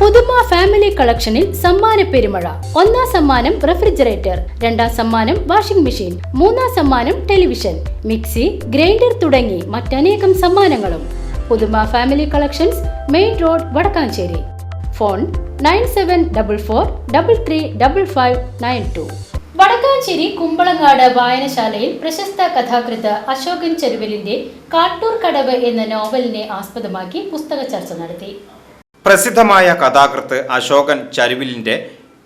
പുതുമ ഫാമിലി കളക്ഷനിൽ സമ്മാന പെരുമഴ. ഒന്നാം സമ്മാനം റെഫ്രിജറേറ്റർ രണ്ടാം സമ്മാനം വാഷിംഗ് മെഷീൻ മൂന്നാം സമ്മാനം ടെലിവിഷൻ മിക്സി ഗ്രൈൻഡർ തുടങ്ങി മറ്റനേകം സമ്മാനങ്ങളും. Puthuma family collections main road Vadakkanchery. Phone nine seven double four double three double five nine two Vadakkanchery Kumbalangad വായനശാലയിൽ പ്രശസ്ത കഥാകൃത്ത് അശോകൻ ചെരുവലിന്റെ കാട്ടൂർ കടവ് എന്ന നോവലിനെ ആസ്പദമാക്കി പുസ്തക ചർച്ച നടത്തി. പ്രസിദ്ധമായ കഥാകൃത്ത് അശോകൻ ചരുവിലിന്റെ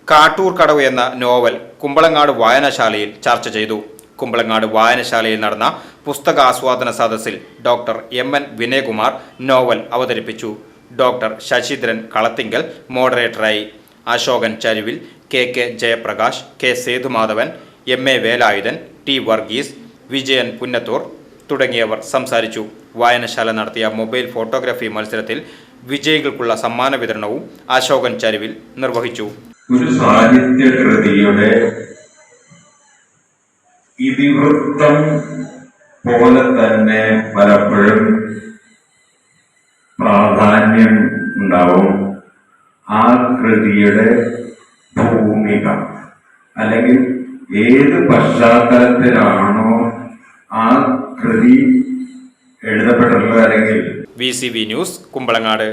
കാട്ടൂർ കടവ് എന്ന നോവൽ കുമ്പളങ്ങാട് വായനശാലയിൽ ചർച്ച ചെയ്തു. കുമ്പളങ്ങാട് വായനശാലയിൽ നടന്ന പുസ്തകാസ്വാദന സദസ്സിൽ doctor M N Vinayakumar novel അവതരിപ്പിച്ചു. Doctor Sasidharan Kalathingal മോഡറേറ്ററായി. Ashokan Charuvil K K Jayaprakash K Sethumadhavan M A Velayudhan T Varghese Vijayan Punnathur തുടങ്ങിയവർ സംസാരിച്ചു. വായനശാല നടത്തിയ മൊബൈൽ ഫോട്ടോഗ്രാഫി മത്സരത്തിൽ വിജയികൾക്കുള്ള സമ്മാന വിതരണവും അശോകൻ ചരുവിൽ നിർവഹിച്ചു. ഒരു സാഹിത്യ കൃതിയുടെ ഇതിവൃത്തം പോലെ തന്നെ പലപ്പോഴും പ്രാധാന്യം ഉണ്ടാവും. ആ കൃതിയുടെ ഭൂമിക. അല്ലെങ്കിൽ ഏത് പശ്ചാത്തലത്തിലാണോ ആ കൃതി എഴുതപ്പെട്ടിട്ടുള്ളത് അല്ലെങ്കിൽ വി ന്യൂസ് കുമ്പളങ്ങാട്